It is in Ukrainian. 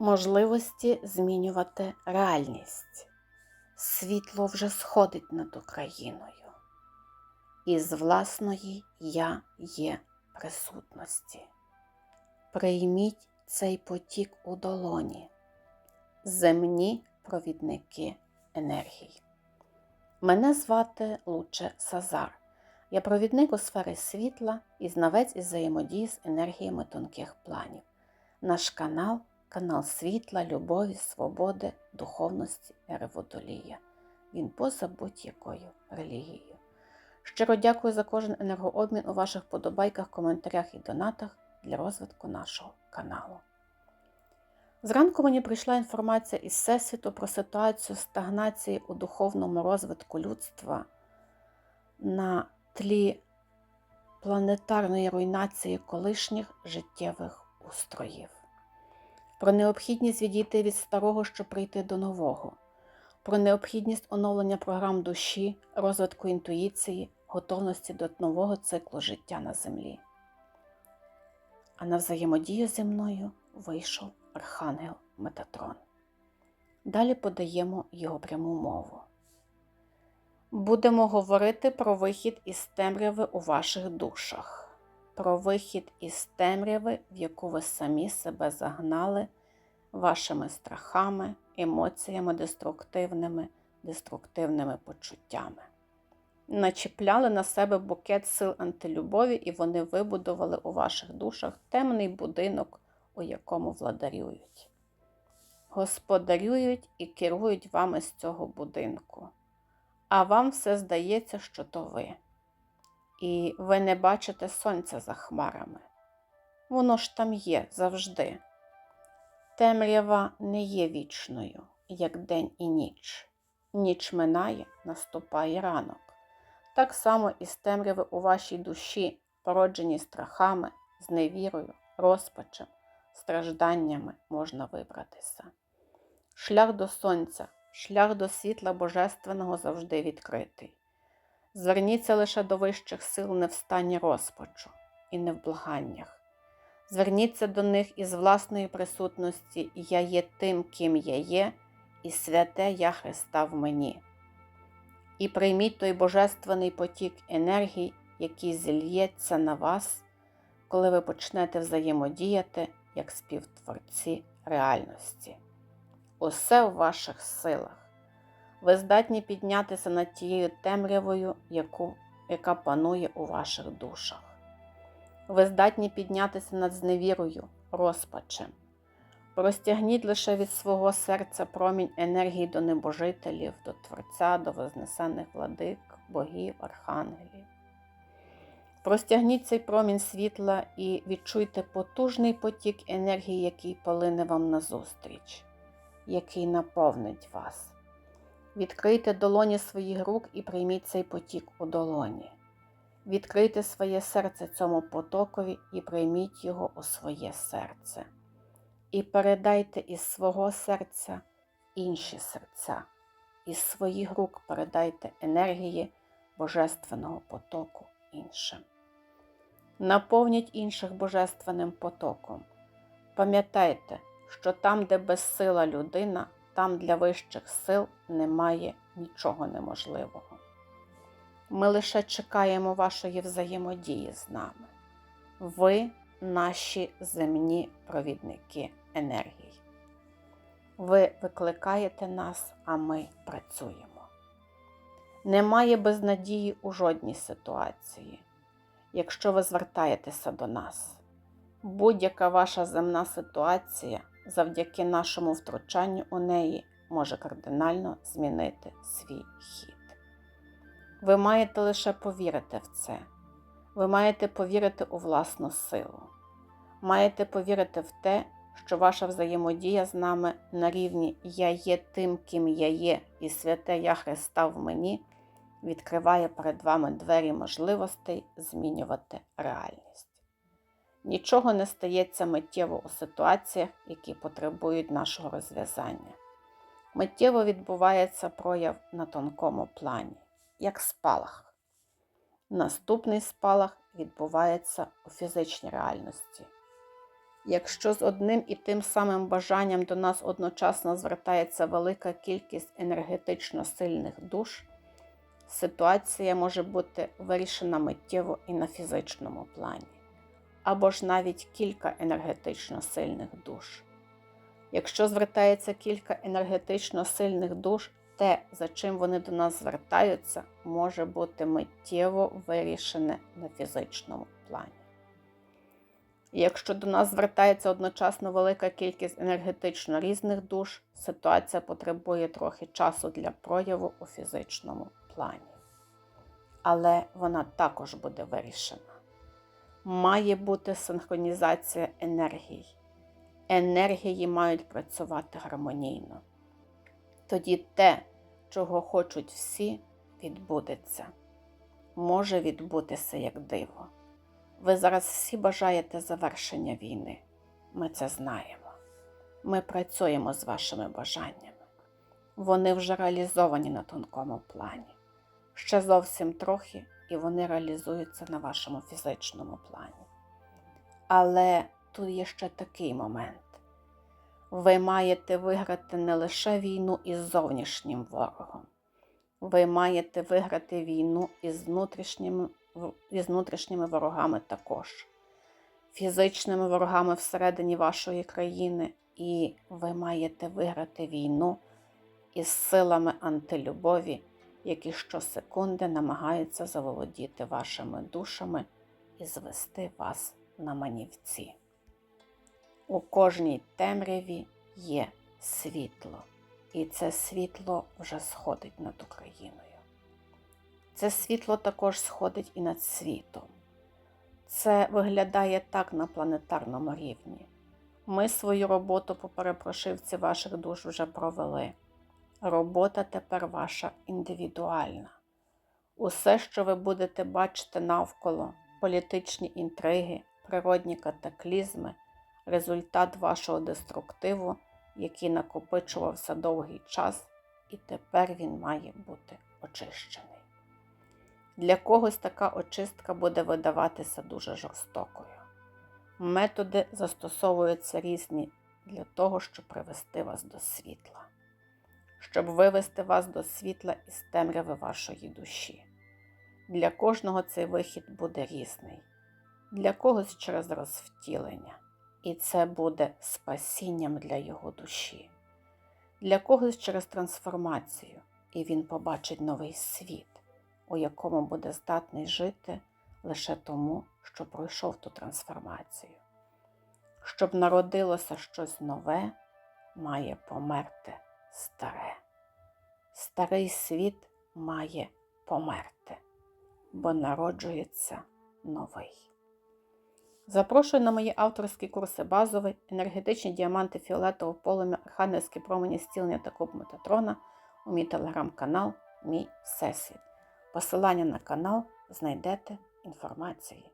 можливості змінювати реальність. Світло вже сходить над Україною. Із власної я є присутності. Прийміть цей потік у долоні, земні провідники енергії. Мене звати Луче Сазар. Я провідник у сфері світла і знавець із взаємодії з енергіями тонких планів. Наш канал канал світла, любові, свободи, духовності ери Водолія. Він поза будь-якою релігією. Щиро дякую за кожен енергообмін у ваших подобайках, коментарях і донатах для розвитку нашого каналу. Зранку мені прийшла інформація із Всесвіту про ситуацію стагнації у духовному розвитку людства на тлі планетарної руйнації колишніх життєвих устроїв, про необхідність відійти від старого, щоб прийти до нового, про необхідність оновлення програм душі, розвитку інтуїції, готовності до нового циклу життя на землі. А на взаємодію зі мною вийшов Архангел Метатрон. Далі подаємо його пряму мову. Будемо говорити про вихід із темряви у ваших душах, про вихід із темряви, в яку ви самі себе загнали вашими страхами, емоціями деструктивними, деструктивними почуттями. Начіпляли на себе букет сил антилюбові, і вони вибудували у ваших душах темний будинок, у якому владарюють. Господарюють і керують вами з цього будинку а вам все здається, що то ви. І ви не бачите сонця за хмарами. Воно ж там є завжди. Темрява не є вічною, як день і ніч. Ніч минає, наступає ранок. Так само і з темряви у вашій душі, породжені страхами, зневірою, розпачем, стражданнями можна вибратися. Шлях до сонця шлях до світла Божественного завжди відкритий. Зверніться лише до вищих сил не в стані розпачу і не в благаннях. Зверніться до них із власної присутності Я є тим, ким я є, і святе Я Христа в мені. І прийміть той божественний потік енергії, який зільється на вас, коли ви почнете взаємодіяти як співтворці реальності усе в ваших силах. Ви здатні піднятися над тією темрявою, яку, яка панує у ваших душах. Ви здатні піднятися над зневірою, розпачем. Простягніть лише від свого серця промінь енергії до небожителів, до Творця, до вознесених владик, богів, архангелів. Простягніть цей промінь світла і відчуйте потужний потік енергії, який полине вам назустріч який наповнить вас. Відкрийте долоні своїх рук і прийміть цей потік у долоні. Відкрийте своє серце цьому потокові і прийміть його у своє серце. І передайте із свого серця інші серця, із своїх рук передайте енергії Божественного потоку іншим. Наповніть інших Божественним потоком. Пам'ятайте, що там, де безсила людина, там для вищих сил немає нічого неможливого. Ми лише чекаємо вашої взаємодії з нами. Ви наші земні провідники енергії. Ви викликаєте нас, а ми працюємо. Немає безнадії у жодній ситуації, якщо ви звертаєтеся до нас. Будь-яка ваша земна ситуація завдяки нашому втручанню у неї може кардинально змінити свій хід. Ви маєте лише повірити в це. Ви маєте повірити у власну силу. Маєте повірити в те, що ваша взаємодія з нами на рівні Я є тим, ким я є, і святе Я Христа в мені відкриває перед вами двері можливостей змінювати реальність. Нічого не стається миттєво у ситуаціях, які потребують нашого розв'язання. Миттєво відбувається прояв на тонкому плані, як спалах. Наступний спалах відбувається у фізичній реальності. Якщо з одним і тим самим бажанням до нас одночасно звертається велика кількість енергетично сильних душ, ситуація може бути вирішена миттєво і на фізичному плані, або ж навіть кілька енергетично сильних душ. Якщо звертається кілька енергетично сильних душ, те, за чим вони до нас звертаються, може бути миттєво вирішене на фізичному плані. Якщо до нас звертається одночасно велика кількість енергетично різних душ, ситуація потребує трохи часу для прояву у фізичному плані. Але вона також буде вирішена. Має бути синхронізація енергій. Енергії мають працювати гармонійно. Тоді те, чого хочуть всі, відбудеться. Може відбутися як диво. Ви зараз всі бажаєте завершення війни. Ми це знаємо. Ми працюємо з вашими бажаннями. Вони вже реалізовані на тонкому плані. Ще зовсім трохи, і вони реалізуються на вашому фізичному плані. Але тут є ще такий момент. Ви маєте виграти не лише війну із зовнішнім ворогом, ви маєте виграти війну із внутрішніми із внутрішніми ворогами також, фізичними ворогами всередині вашої країни, і ви маєте виграти війну із силами антилюбові, які щосекунди намагаються заволодіти вашими душами і звести вас на манівці. У кожній темряві є світло, і це світло вже сходить над Україною. Це світло також сходить і над світом. Це виглядає так на планетарному рівні. Ми свою роботу по перепрошивці ваших душ вже провели. Робота тепер ваша індивідуальна. Усе, що ви будете бачити навколо, політичні інтриги, природні катаклізми, результат вашого деструктиву, який накопичувався довгий час, і тепер він має бути очищений. Для когось така очистка буде видаватися дуже жорстокою. Методи застосовуються різні для того, щоб привести вас до світла, щоб вивести вас до світла із темряви вашої душі. Для кожного цей вихід буде різний, для когось через розвтілення, і це буде спасінням для його душі, для когось через трансформацію, і він побачить новий світ у якому буде здатний жити лише тому, що пройшов ту трансформацію. Щоб народилося щось нове, має померти старе. Старий світ має померти, бо народжується новий. Запрошую на мої авторські курси базовий, енергетичні діаманти фіолетового полум'я, архангельські промені зцілення та куб Метатрона у мій телеграм-канал Мій Всесвіт. Посилання на канал знайдете інформації